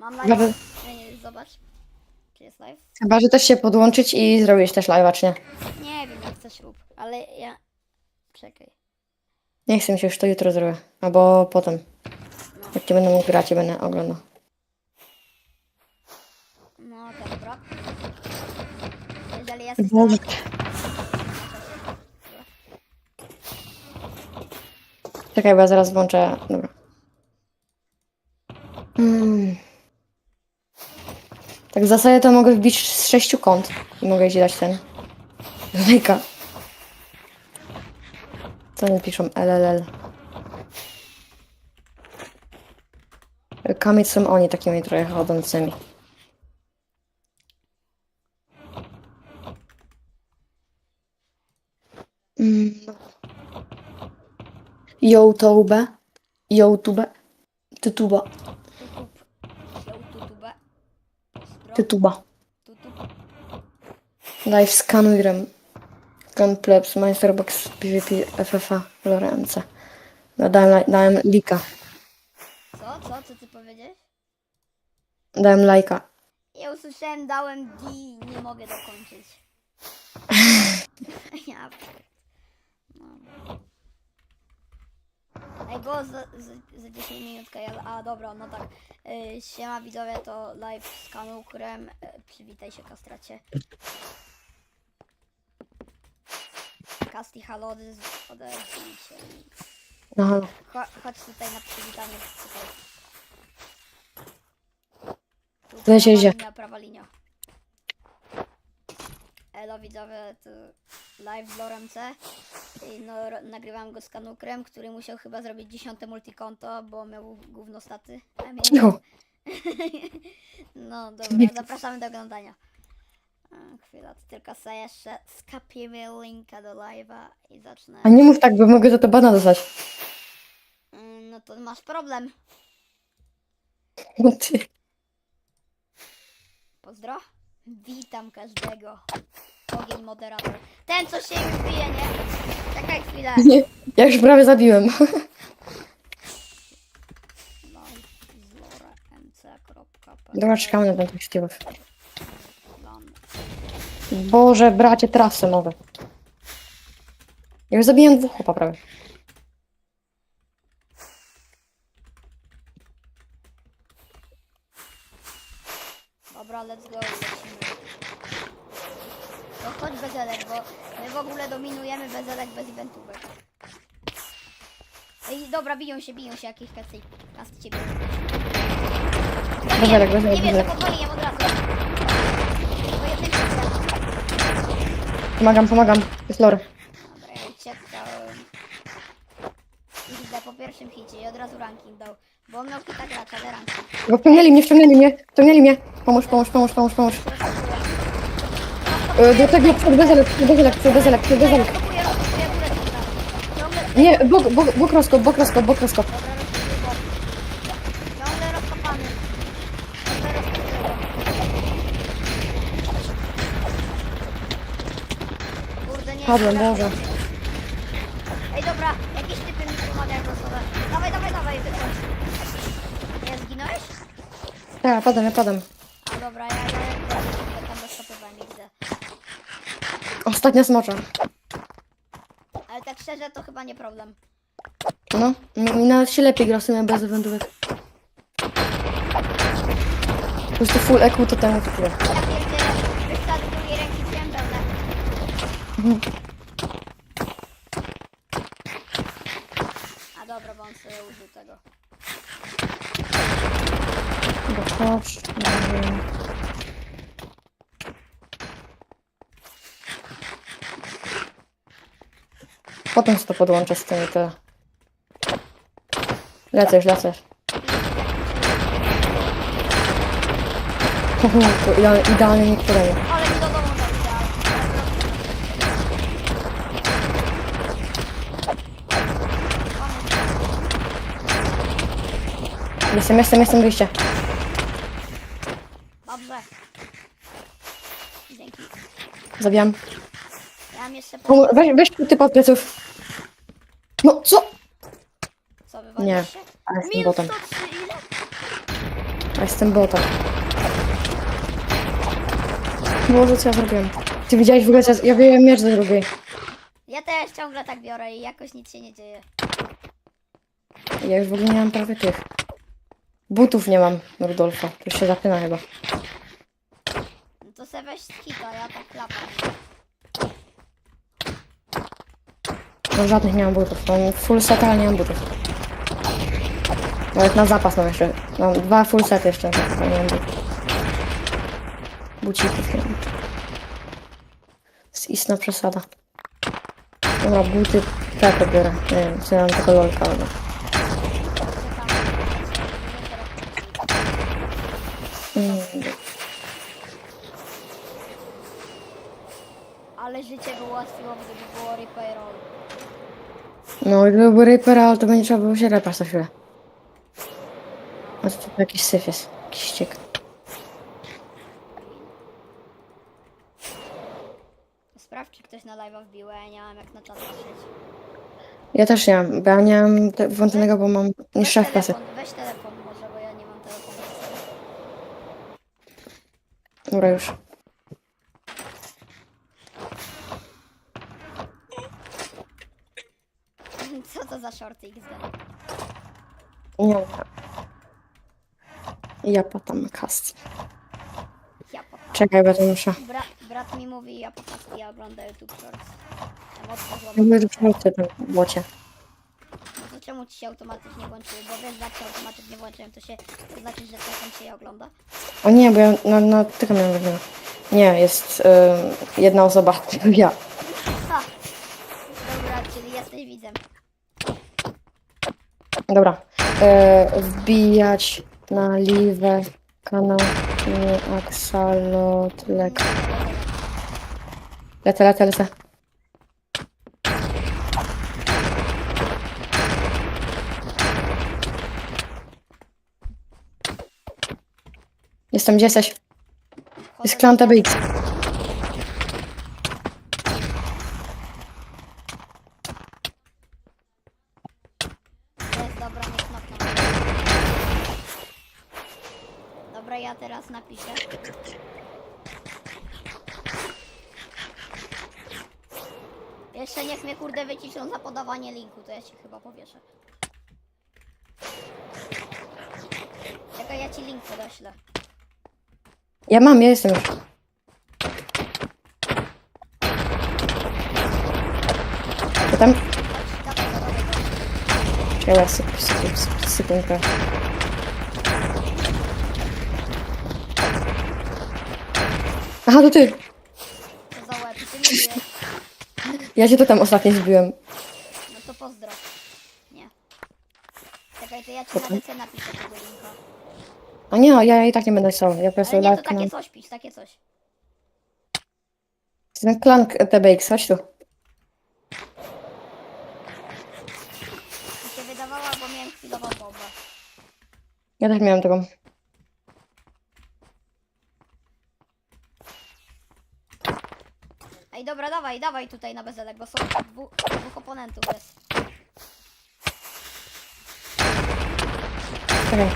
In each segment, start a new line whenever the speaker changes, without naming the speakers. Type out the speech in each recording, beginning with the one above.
Mam
Dobra.
live. Nie, Zobacz. Czy jest live?
Chyba, że też się podłączyć i zrobić też live'a, czy nie?
Nie wiem, jak chcesz rób. Ale ja... Czekaj.
Nie chcę mi się już to jutro zrobię. Albo potem. Jak nie będę mógł grać i będę oglądał.
No dobra. Jeżeli jesteś
Boże. Czekaj, bo ja zaraz włączę. Dobra. Mm. Tak w zasadzie to mogę wbić z sześciu kąt. I mogę ci dać ten. Lejka. Co oni piszą? LLL. Kamień są oni takimi trochę chodzącymi. Mm. YouTube. YouTube. Tytuba.
YouTube. YouTube. Pozdro.
Tytuba. Live skanuj grem. Gun Plebs, Masterbox, PvP, FFA, Lorence. No, dałem, dałem lika.
Co? Co? Co ty powiedziałeś?
Dałem lajka.
Ja usłyszałem, dałem D, nie mogę dokończyć. ja no. Ej, było za, za, za 10 minut, ja, a dobra, no tak. Y, siema widzowie, to live z kanukrem. Y, przywitaj się, kastracie. Kasti halody, z- odezwij się.
Aha.
Cho- chodź tutaj na przywitanie. Tutaj. Tu
się
prawa linia, prawa linia. Elo widzowie, to live w Loremce. I no, nagrywam go z kanukrem, który musiał chyba zrobić dziesiąte multikonto, bo miał gówno staty. A mnie nie.
Cicho.
No dobra, zapraszamy do oglądania. A, chwila, to tylko sobie jeszcze skapimy linka do live'a i zacznę.
A nie mów tak, bo mogę za to bana dostać.
Mm, No to masz problem.
No ty.
Pozdro. Witam każdego. Ogień moderator. Ten, co się już bije, nie? Czekaj chwilę.
Nie, ja już prawie zabiłem.
Mc.pl
Dobra, czekamy na ten tekstywów.
Plan.
Boże, bracie, trasy nowe. Ja już zabiłem dwóch chłopa prawie.
Dobra, let's go. No chodź bez elek, bo my w ogóle dominujemy bez elek, bez eventówek. Ej, dobra, biją się, biją się jakieś kasy. Kasy ciebie.
Bez elek, bez elek,
Nie wiem, podpaliłem od razu. Po jednym.
Pomagam, pomagam. Jest lore.
Dobra, ja uciekałem. I widzę po pierwszym hicie i od razu ranking dał. Bo on miał hita gracza, ale ranking.
Bo wciągnęli mnie, wciągnęli mnie, wciągnęli mnie. Pomóż, pomóż, pomóż, pomóż, pomóż. Bezelek.
Rozkopuję, rozkopuję górę hita. Ciągle,
Nie, bok, bok, bok rozkop, bok rozkop, bok rozkop. Padłem. Boże.
Ej, dobra, jakieś typy mi pomagają losowe. Dawaj, dawaj, dawaj, wychodź. Nie, zginąłeś?
Tak, padam, ja padam.
A dobra, ja, ja, ja tam rozkopywałem, widzę.
Ostatnia smocza.
Ale tak szczerze, to chyba nie problem.
No, mi, mi nawet się lepiej gra w sumie bez wędrówek. Po prostu full EQ to temu kupuję.
Ja pierdzielę, drugiej ręki wziąłem pełne.
Mhm.
A dobra, bo on sobie użył tego.
Bo chodź, Potem to podłączę z tym i tyle. Lecę już, lecę. To idealnie, idealnie niektóremu.
Ale mi do domu dał idealnie.
Jestem, jestem, jestem wyjście.
Dobrze. Dzięki.
Zabijam.
Ja mam jeszcze
Pomo-
po...
Weź, weź ty pod pleców. No, co?
Co,
Nie,
się?
ale jestem
Minus
botem.
103, ile?
A jestem botem. Boże, co ja zrobiłem? Ty widziałeś w ogóle, co ja, ja wyjąłem miecz do drugiej.
Ja też ciągle tak biorę i jakoś nic się nie dzieje.
Ja już w ogóle nie mam prawie tych. Butów nie mam, Rudolfa. To już się zapina chyba.
No to se weź kita, ja tak klapam.
No żadnych nie mam butów. Mam full set, ale nie mam butów. Nawet na zapas mam jeszcze. Mam dwa full sety jeszcze, ale nie mam butów. Bucików nie mam. To jest istna przesada. Dobra, buty Pepe biorę. Nie wiem, ja mam tylko lolka, ale... Mm,
Ale życie by ułatwiło, gdyby było repairol.
No i gdyby był Reaper, ale to będzie trzeba było się repać za chwilę. A to tu jakiś syf jest. Jakiś ściek.
Sprawdź, czy ktoś na live'a wbił, ja nie mam jak na czat patrzeć.
Ja też nie mam, bo ja nie mam te- włączonego, bo mam niższa
Weź
klasy.
telefon, weź telefon może, bo ja nie mam telefonu.
Dobra, już.
Co to za shorty XD?
Nie wiem. Ja potam kast.
Ja po...
Czekaj, to muszę.
Bra brat mi mówi, ja po prostu ja oglądam YouTube Shorts. Tam odchodzą.
Nie będę przechodzić tam w błocie.
No to czemu ci się automatycznie włączyły? Bo wiesz, się automatycznie włączyłem, to się to znaczy, że telefon się je ogląda.
O nie, bo ja na, na tylko miałem wygląda. Nie, jest y, jedna osoba, ja.
Ha! Dobra, czyli jesteś widzem.
Dobra. E, wbijać na live kanał nie, Axalot Lek. Lecę, lecę, lecę. Jestem, gdzie jesteś? Jest klan TBX.
To jest dobra, nie knopną. Dobra, ja teraz napiszę. Jeszcze niech mnie kurde wyciszą za podawanie linku, to ja ci chyba powieszę. Czekaj, ja ci link podeślę.
Ja mam, ja jestem już. Tam? Czekaj, syp, syp, syp. Aha, to ty!
Co za łeb, ty nie wiesz.
Ja cię to tam ostatnio zbiłem.
No to pozdro. Nie. Na napiszę tego linka.
A nie, no, ja i tak nie będę chciał. Ja po prostu
Ale nie, to takie coś pisz, takie coś.
Ten klan TBX, chodź tu.
Mi się wydawała, bo miałem chwilową bombę.
Ja też miałem taką.
Ej, dobra, dawaj, dawaj tutaj na bezelek, bo są dwu, dwóch oponentów jest.
Czekaj.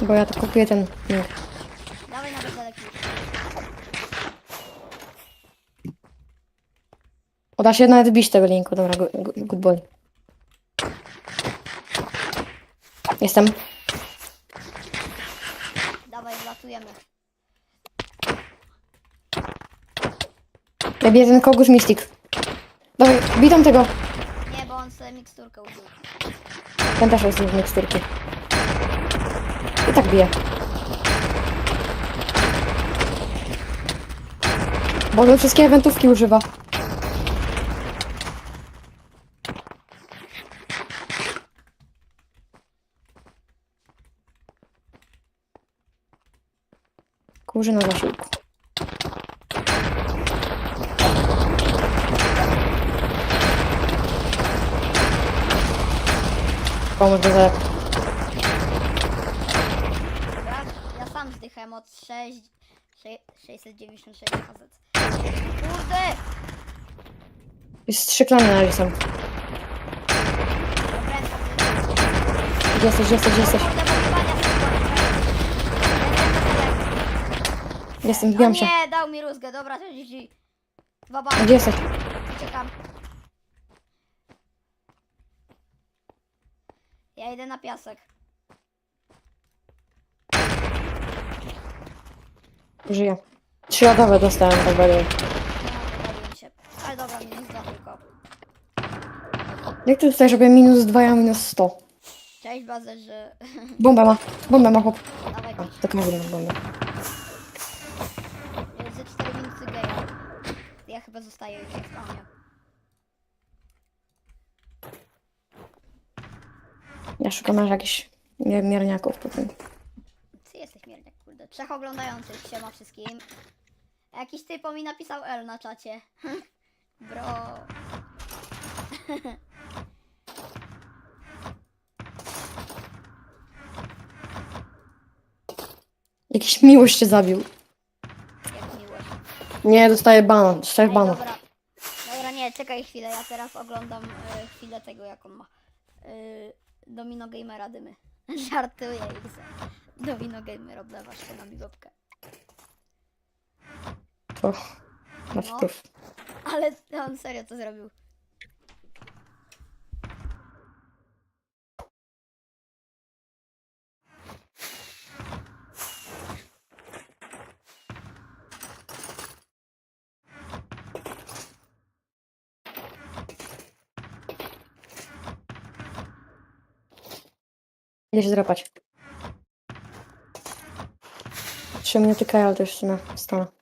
Bo ja to kupię ten link.
Dawaj na bezelek już.
Uda się nawet bić tego linku. Dobra, good, good boy. Jestem.
Dawaj, wlatujemy.
Ja biję ten kogus Mystic. Dawaj, bitam tego.
Nie, bo on sobie miksturkę użył.
Ten też jest z miksturki. I tak bije. Bo on wszystkie eventówki używa. Kurzy na zasiłku. Pomóż do zalep.
Ja, ja sam zdychałem od 6, 6 696 KZ. Kurde!
Jest trzy klany na
lisem.
Gdzie jesteś, gdzie jesteś, gdzie jesteś? Jestem,
no
wbijam się.
Nie, dał mi rózgę, dobra, to GG. Dwa
Gdzie bany, jesteś?
uciekam. Ja idę na piasek.
Żyję. Trzyladowe dostałem, tak będę.
No, wywaliłem się. Ale dobra, minus dwa tylko.
Jak ty tutaj, żeby minus 2, ja minus 100.
Cześć, bazę, że...
Bombę ma. Bombę ma chłop.
Dawaj,
A, to każdy ma bombę.
ze 4 minuty geja. Ja chyba zostaję już w spawnie.
Ja szukam aż jakichś nie- mierniaków tym.
Ty jesteś miernik, kurde. Trzech oglądających, siema wszystkim. Jakiś typo mi napisał L na czacie. Bro.
Jakiś miłość cię zabił.
Jak miłość.
Nie, dostaję banan. Trzech
Ej,
banów.
dobra. Dobra, nie, czekaj chwilę, ja teraz oglądam e, chwilę tego, jak on ma. E, Domino Gamera dymy. Żartuję ich. Domino Gamer oblewa się na mi łapkę.
To. Masz
No.
proof.
Ale on serio to zrobił.
Idę się zdrapać. Trzy minuty to już w sumie.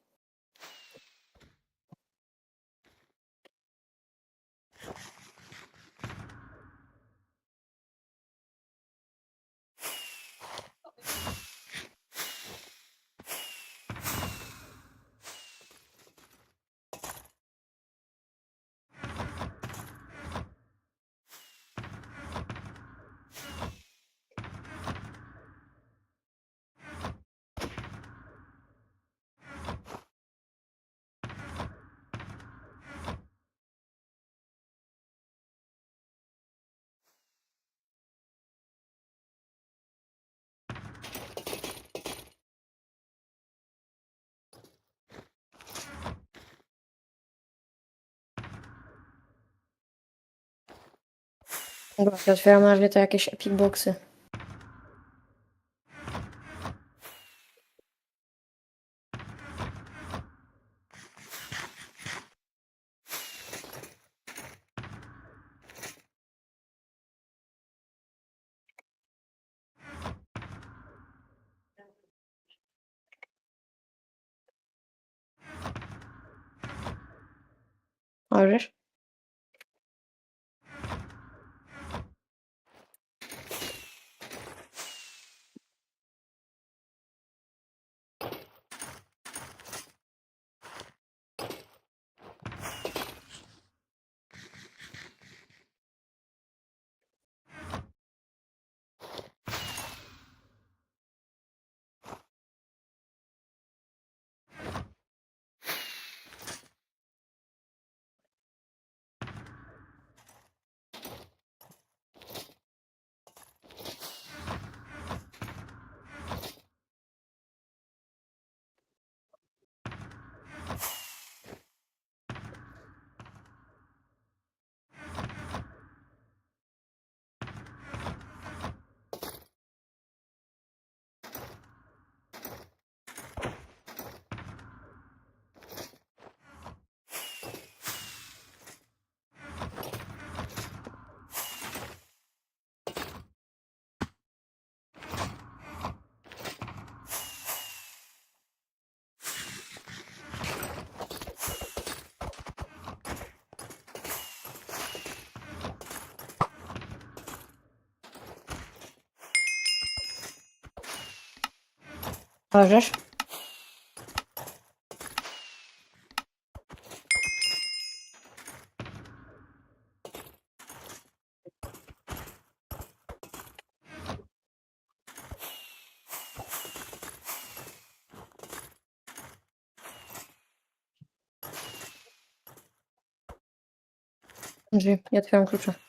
Ja otwieram na razie to jakieś epic boxy. Możesz? Możesz? Drzwi, ja otwieram klucze.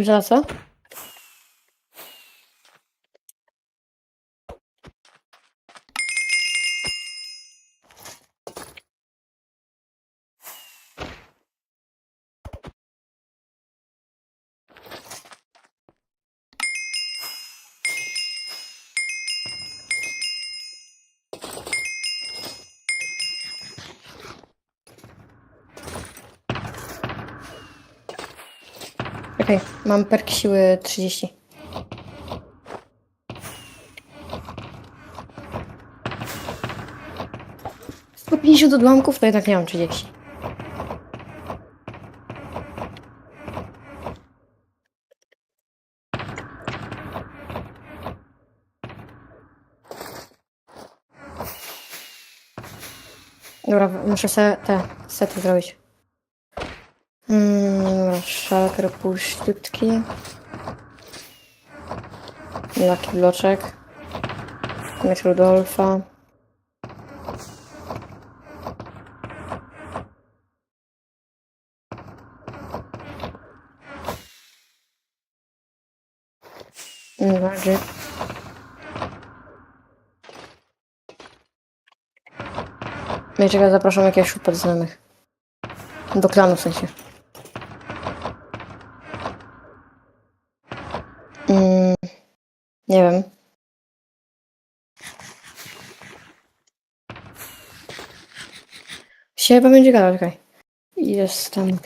Za co? Okej, mam perk siły 30. Sto pięćdziesiąt odłamków, to jednak nie mam 30. Dobra, muszę se, te sety zrobić. Szalker półświutki. Lucky bloczek. Miecz Rudolfa. Magic. No i czekaj, zapraszam jakiegoś podznajomych. Do klanu w sensie. Mm, nie wiem. Się chyba będzie gadał, czekaj. Jestem.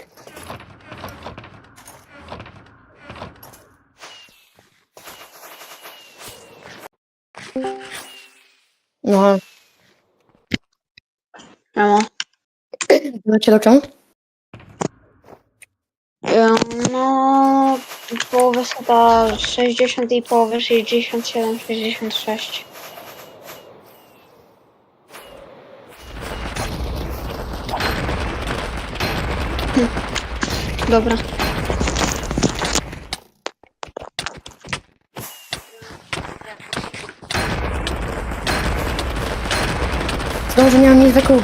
No,
Mamo.
znacie do czemu?
Ym, No, połowę seta 60 i połowę 67, 66. Dobra.
Że nie mam nic wokół.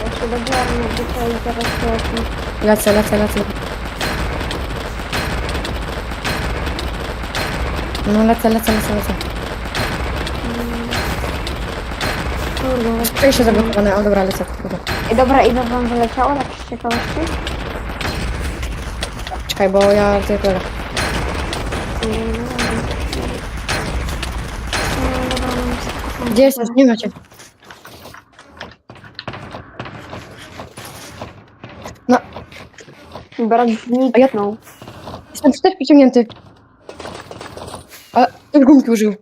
Ja się dobrałem to
Lecę, lecę, lecę. No lecę, lecę, lecę, lecę.
Kurde.
Przejście zablokowane, o dobra, lecę. Dobra.
I dobra, wam wyleciało tak ciekawości?
Czekaj, bo ja biorę. Gdzie jesteś? Nie macie. No,
Brat zniknął.
jestem też przyciągnięty. Ale już gumki użył.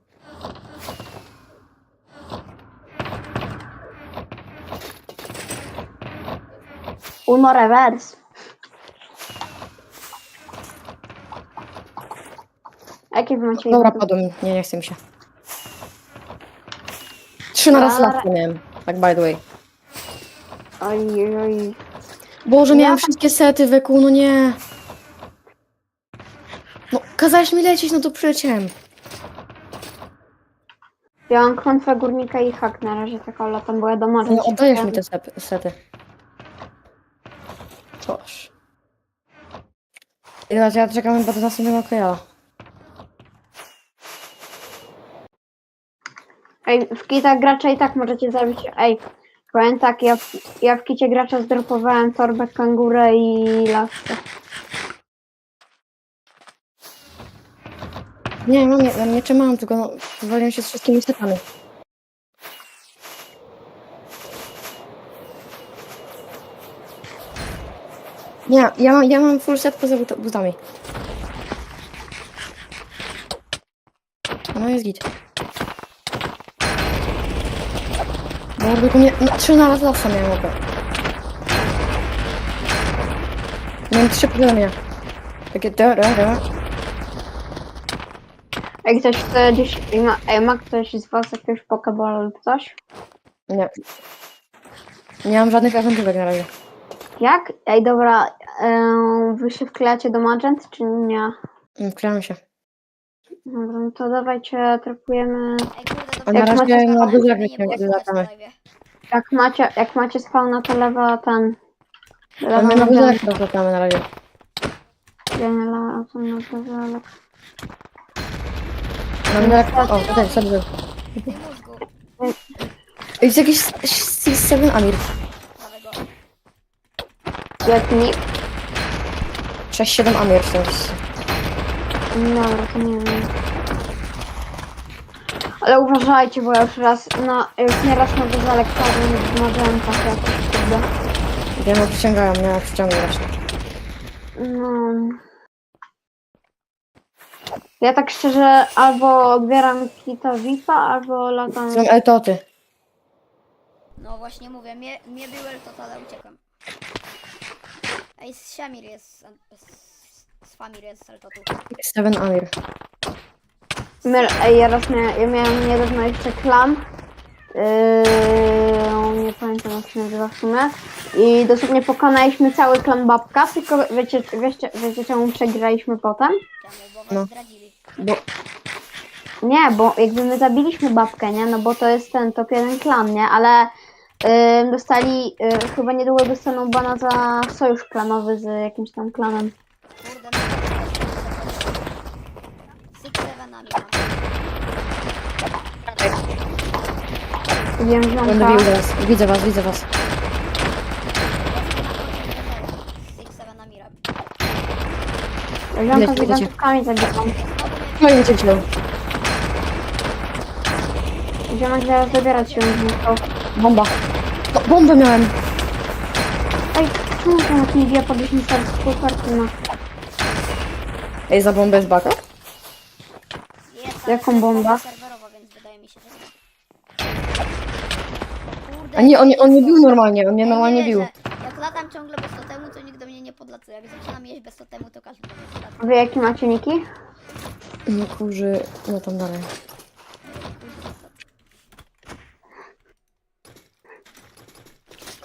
Uno reverse. Jakie wy macie
Dobra, padłem. Nie, nie chce mi się. Trzy na raz latkę miałem. Tak by the way.
Oj, oj.
Boże,
Ja
miałem wszystkie sety wekół, no nie. No, kazałeś mi lecieć, no to przyleciałem.
Ja mam klątwę górnika i hak na razie taką latam, bo ja do morza
No,
się
oddajesz mi te sep- sety. Teraz ja czekam chyba do następnego kojala.
Ej, w kitach gracza i tak możecie zabić. Ej, powiem tak, ja, ja w kicie gracza zdropowałem torbę, kangurę i laskę.
Nie, mam, nie, mam miecze mam, tylko no, się z wszystkimi setami. Nie, ja mam, ja mam full set poza but- butami. No jest git. Bo tylko nie, no, trzy na raz lasa miałem opę. Miałem trzy problemy. Takie da, da, da.
Jak ktoś chce gdzieś... ej, Ma, ej, ma ktoś z was jakiegoś pokebola lub coś?
Nie. Nie mam żadnych awanturek na razie.
Jak? Ej, dobra, em, wy się wklejacie do Magent, czy nie?
Mm, Wkleiam się.
Dobra, no to dawajcie, trapujemy.
Ej, kurde,
A na
razie
na dużo
nie
nie
słychać
latamy.
na.
Jak macie, jak macie spawna, to lewa ten...
Ale
Lewa
my na
Magent.
buzelek rozlatamy na razie.
Ja nie la, to na buzelek.
Na buzelek... O, tutaj, sobie.
Ty mózgu.
Jest jakiś 7 Amir.
Nie...
6-7 Amir w tym miejscu.
Dobra, to nie wiem. Ale uważajcie, bo ja już raz na... Już nie raz na buzelek padłem w Magentach jakoś, kurde.
Wiem, przyciągają mnie, jak przyciągnie właśnie.
No. Ja tak szczerze albo odbieram kita VIP-a, albo latam.
Są etoty.
No właśnie mówię, mnie, mnie był El Total, ale uciekłem. Ej, z Shamir jest, z, z Famir jest z El Totu.
7 Amir.
Ej, ja raz mia, ja miałem niedawno jeszcze klan. Yy, nie pamiętam jak się nazywa w sumie. I dosłownie pokonaliśmy cały klan babka, tylko wiecie, wiecie, wiecie czemu przegraliśmy potem?
Czemu? Bo was
No.
zdradzili.
Bo
Nie, bo jakby my zabiliśmy babkę, nie? No bo to jest ten top jeden klan, nie? Ale yy, dostali, yy, chyba niedługo dostaną bana za sojusz klanowy z jakimś tam klanem.
Kurde, Sevenami mam.
Wiem,
będę
ziomka.
bił zaraz. Widzę was, widzę was.
Six Sevenami robi.
Ziomka
Wiecie,
z
wiecie.
gigantówkami
mnie
No i cię wziął.
Ziomek zaraz zabierać się ziomką.
Bomba. No, bombę miałem.
Ej, czemu to nie wie podnieść mi serce ma?
Ej, za bombę jest baka?
jest, ale
Jaką
to jest bomba serwerowa, więc wydaje mi się, że... Kurde,
A nie, on, nie- on nie bił normalnie, on mnie normalnie
nie
bił.
Jak latam ciągle bez totemu, to nikt do mnie nie podlatuje. Jak zaczynam jeść bez totemu, to każdy do mnie podlatuje.
Wy jakie macie niki?
No kurzy, no tam dalej.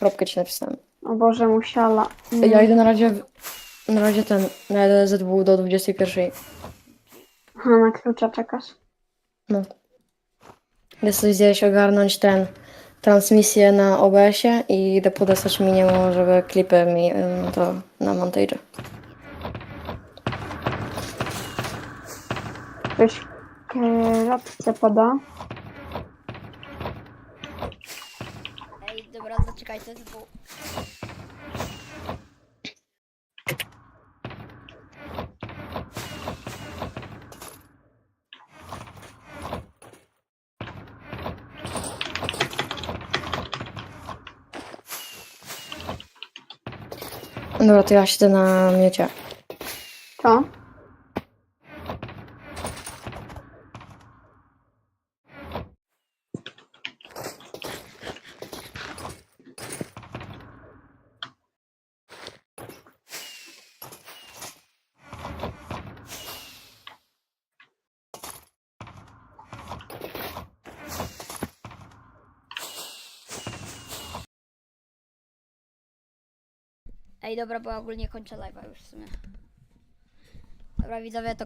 Kropkę ci napisałem.
O Boże, musiała.
Ej, Ja idę na razie, w- na razie ten, na jadę ZW do 21.
Aha, na klucza czekasz.
No. Idę sobie gdzieś ogarnąć ten, transmisję na OBS-ie i idę podesłać minimum, żeby klipy mi ym, to na montage'e.
Ktoś kratce poda.
Zaczekaj, to jest dwóch.
Dobra, to ja siedzę na miecie.
Co?
Dobra, bo ogólnie kończę live'a już w sumie. Dobra, widzowie, to